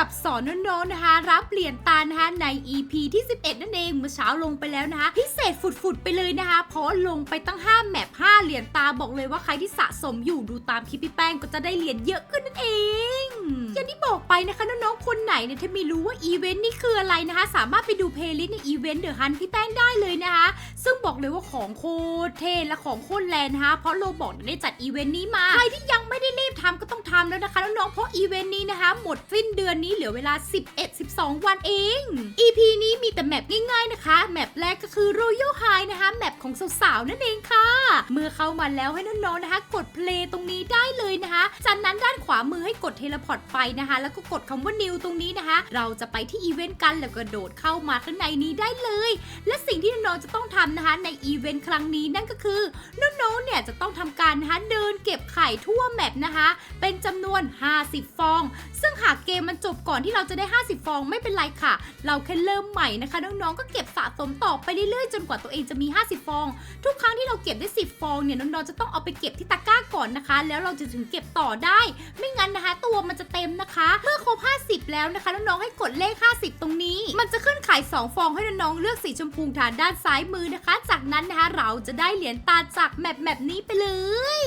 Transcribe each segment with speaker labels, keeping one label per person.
Speaker 1: กับสอนน้องๆนะคะ รับเหรียญตานะคะใน EP ที่ 11 นั่นเองเมื่อเช้าลงไปแล้วนะคะ พิเศษฝุดๆไปเลยนะคะ เพราะลงไปตั้ง 5 แมป5เหรียญตาบอกเลยว่าใครที่สะสมอยู่ดูตามคลิปพี่แป้งก็จะได้เหรียญเยอะขึ้นนั่นเองอย่างที่บอกไปนะคะน้องๆคนไหนเนี่ยที่ไม่รู้ว่าอีเวนต์นี่คืออะไรนะคะ สามารถไปดูเพลย์ลิสต์ในอีเวนต์เดอะฮันพี่แป้งได้เลยนะคะ ซึ่งบอกเลยว่าของโคตรเท่และของโคตรแรงนะคะ เพราะโลบอกได้จัดอีเวนต์นี้มาใครที่ยังไม่ได้รีบทำก็ต้องทำแล้วนะคะน้องๆเพราะอีเวนต์นี้นะคะ หมดสิ้นเดือนนี้เหลือเวลา 11-12 วันเอง EP นี้มีแต่แมปง่ายๆนะคะแมปแรกก็คือ Royal High นะคะแมปของสาวๆนั่นเองค่ะ เมื่อเข้ามาแล้วให้น้องๆนะคะ กดเพลย์ตรงนี้ได้เลยนะคะจากนั้นด้านขวามือให้กดเทเลพอร์ตไปนะคะ แล้วก็กดคำว่า New ตรงนี้นะคะ เราจะไปที่อีเวนต์กันแล้วก็โดดเข้ามาข้างในนี้ได้เลย และสิ่งที่น้องๆจะต้องทำนะคะในอีเวนต์ครั้งนี้นั่นก็คือน้องๆเนี่ยจะต้องทำการนะคะเดินเก็บไข่ทั่วแมปนะคะ เป็นจำนวน 50 ฟอง ซึ่งหากเกมมันจบก่อนที่เราจะได้ 50 ฟองไม่เป็นไรค่ะ เราแค่เริ่มใหม่นะคะ น้องๆก็เก็บสะสมต่อไปเรื่อยๆ จนกว่าตัวเองจะมี 50 ฟอง ทุกครั้งที่เราเก็บได้ 10 ฟองเนี่ยน้องๆจะต้องเอาไปเก็บที่ตะกร้าก่อนนะคะ แล้วเราจะถึงเก็บต่อได้ ไม่งั้นนะคะ ตัวมันจะเต็มนะคะ เมื่อครบ 50 แล้วนะคะน้องๆให้กดเลข 50 ตรงนี้ มันจะขึ้นขาย 2 ฟองให้น้องๆเลือกสีชมพูทางด้านซ้ายมือนะคะ จากนั้นนะคะเราจะได้เหรียญตาจากแมปแมปนี้ไปเลย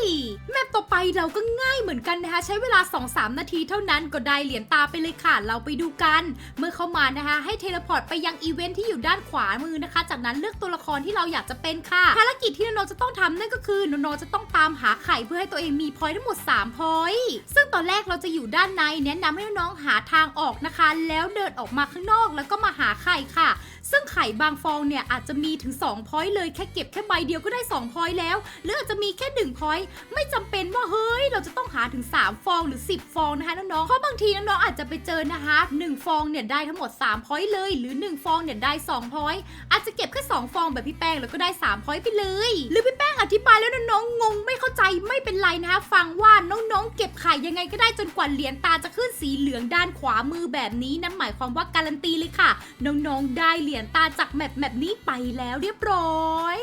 Speaker 1: แมปต่อไปเราก็ง่ายเหมือนกันนะคะ ใช้เวลา 2-3 นาทีเท่านั้นก็ได้เหรียญตาไปเลยค่ะเราไปดูกัน เมื่อเข้ามานะคะ ให้เทเลพอร์ตไปยังอีเวนท์ที่อยู่ด้านขวามือนะคะ จากนั้นเลือกตัวละครที่เราอยากจะเป็นค่ะภารกิจที่น้องๆจะต้องทำนั่นก็คือน้องๆจะต้องตามหาไข่เพื่อให้ตัวเองมีพอยต์ทั้งหมด3พอยต์ซึ่งตอนแรกเราจะอยู่ด้านในแนะนำให้น้องๆหาทางออกนะคะ แล้วเดินออกมาข้างนอกแล้วก็มาหาไข่ค่ะ ซึ่งไข่บางฟองเนี่ยอาจจะมีถึง2พอยต์เลยแค่เก็บแค่ใบเดียวก็ได้2พอยต์แล้ว หรืออาจจะมีแค่1พอยต์ไม่จำเป็นว่าเฮ้ย เราจะต้องหาถึง 3 ฟองหรือ 10 ฟองนะคะน้องๆเพราะบางทีน้องๆอาจจะไปเจอนะคะ1ฟองเนี่ยได้ทั้งหมด3พอยต์เลย หรือ 1 ฟองเนี่ยได้2พอยต์อาจจะเก็บแค่2ฟองแบบพี่แป้งแล้วก็ได้3พอยต์ไปเลย หรือพี่แป้งอธิบายแล้วน้องๆงงไม่เข้าใจไม่เป็นไรนะคะฟังว่าน้องๆเก็บไข่ยังไงก็ได้จนกว่าเหรียญตาจะขึ้นสีเหลืองด้านขวามือแบบนี้นั่นหมายความว่าการันตีเลยค่ะ น้องๆ ได้เหรียญตาจากแมปแมปนี้ไปแล้วเรียบร้อย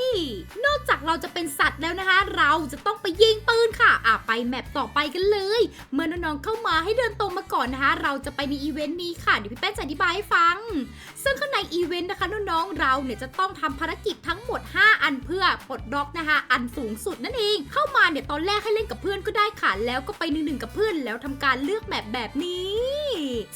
Speaker 1: นอกจากเราจะเป็นสัตว์แล้วนะคะ เราจะต้องไปยิงปืนค่ะอะไปแมปต่อไปกันเลย เมื่อน้องๆเข้ามาให้เดินตรงมาก่อนนะคะ เราจะไปในอีเวนต์นี้ค่ะเดี๋ยวพี่แป้งจะอธิบายให้ฟัง ซึ่งข้างในอีเวนต์นะคะน้องๆเราเนี่ยจะต้องทำภารกิจทั้งหมด 5 อันเพื่อปลดล็อกนะคะ อันสูงสุดนั่นเอง เข้ามาเนี่ยตอนแรกให้เล่นกับเพื่อนก็ได้ค่ะแล้วก็ไปหนึ่งๆกับเพื่อนแล้วทำการเลือกแมปแบบนี้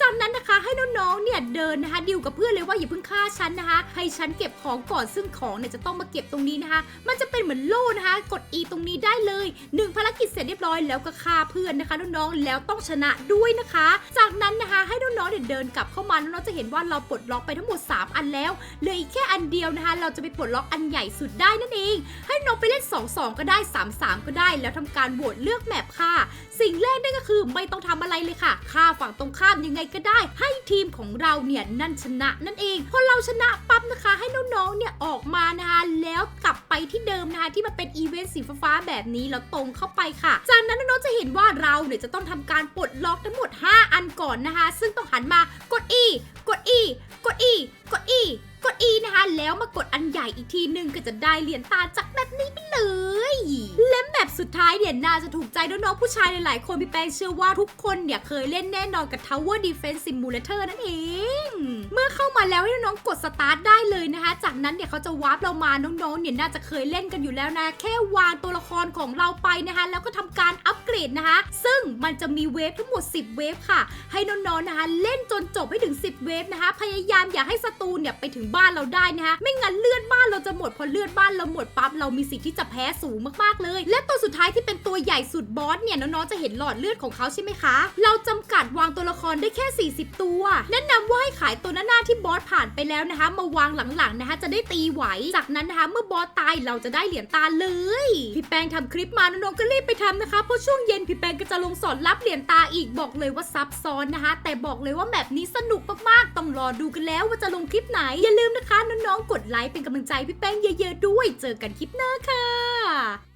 Speaker 1: จากนั้นนะคะให้น้องๆเนี่ยเดินนะคะดิวกับเพื่อนเลยว่าอย่าเพิ่งฆ่าฉันนะคะ ให้ฉันเก็บของก่อนซึ่งของเนี่ยจะต้องมาเก็บตรงนี้นะคะ มันจะเป็นเหมือนโล่นะคะ กด E ตรงนี้ได้เลยหนึ่งภารกิจเสร็จเรียบร้อยแล้วก็ฆ่าเพื่อนนะคะน้องๆแล้วต้องชนะด้วยนะคะ จากนั้นนะคะให้น้องๆเนี่ยเดินกลับเข้ามาน้องๆจะเห็นว่าเราปลดล็อกไปทั้งหมด 3 อันแล้วเหลืออีกแค่อันเดียวนะคะ เราจะไปปลดล็อกอันใหญ่สุดได้นั่นเอง ให้น้องไปเล่น 2 2 ก็ได้ 3 3 ก็ได้ แล้วทำการโหวตเลือกแมปค่ะ สิ่งแรกนั่นก็คือไม่ต้องทำอะไรเลยค่ะฆ่าฝั่งตรงข้ามยังไงก็ได้ ให้ทีมของเราเนี่ยนั่นชนะนั่นเองพอเราชนะปั๊บนะคะ ให้น้องๆเนี่ยออกมานะคะแล้วกลับไปที่เดิมนะคะที่มันเป็นอีเวนต์สีฟ้าแบบนี้แล้วตรงเข้าไปค่ะ จากนั้นน้องๆจะเห็นว่าเราเนี่ยจะต้องทำการปลดล็อกทั้งหมด 5 อันก่อนนะคะ ซึ่งต้องหันมากด E กด E กด E กด E กด E นะคะ แล้วมากดอันใหญ่อีกทีหนึ่งก็จะได้เหรียญตาจากแบบนี้ไปเลย สุดท้ายเนี่ยน่าจะถูกใจน้องๆผู้ชายหลายๆคนพี่แป้งเชื่อว่าทุกคนเนี่ยเคยเล่นแน่นอนกับ Tower Defense Simulator นั่นเอง เมื่อเข้ามาแล้วให้น้องๆกดสตาร์ทได้เลยนะคะ จากนั้นเนี่ยเขาจะวาร์ปเรามาน้องๆเนี่ยน่าจะเคยเล่นกันอยู่แล้วนะ แค่วางตัวละครของเราไปนะคะแล้วก็ทำการอัปเกร ดนะคะ ซึ่งมันจะมีเวฟทั้งหมด 10 เวฟค่ะ ให้น้องๆนะคะ เล่นจนจบให้ถึง 10 เวฟนะคะ พยายามอย่าให้ศัตรูเนี่ยไปถึงบ้านเราได้นะคะ ไม่งั้นเลือดบ้านเราจะหมดพอเลือดบ้านเราหมดปั๊บเรามีสิทธิ์ที่จะแพ้สูงมากๆเลย และตัวสุดท้ายที่เป็นตัวใหญ่สุดบอสเนี่ยน้องๆจะเห็นหลอดเลือดของเขาใช่ไหมคะ เราจำกัดวางตัวละครได้แค่ 40 ตัวแนะนำว่าให้ขายตัวหน้าๆที่บอสผ่านไปแล้วนะคะ มาวางหลังๆนะคะ จะได้ตีไหวจากนั้นนะคะ เมื่อบอสตายเราจะได้เหรียญตาเลยพี่แป้งทำคลิปมาน้องๆก็รีบไปทำนะคะเพราะช่วงเย็นพี่แป้งก็จะลงสอนรับเหรียญตาอีกบอกเลยว่าซับซ้อนนะคะ แต่บอกเลยว่าแบบนี้สนุกมากๆ ต้องรอดูกันแล้วว่าจะลงคลิปไหน อย่าลืมนะคะน้องๆกดไลค์เป็นกำลังใจพี่แป้งเยอะ ๆ ด้วย เจอกันคลิปหน้าค่ะ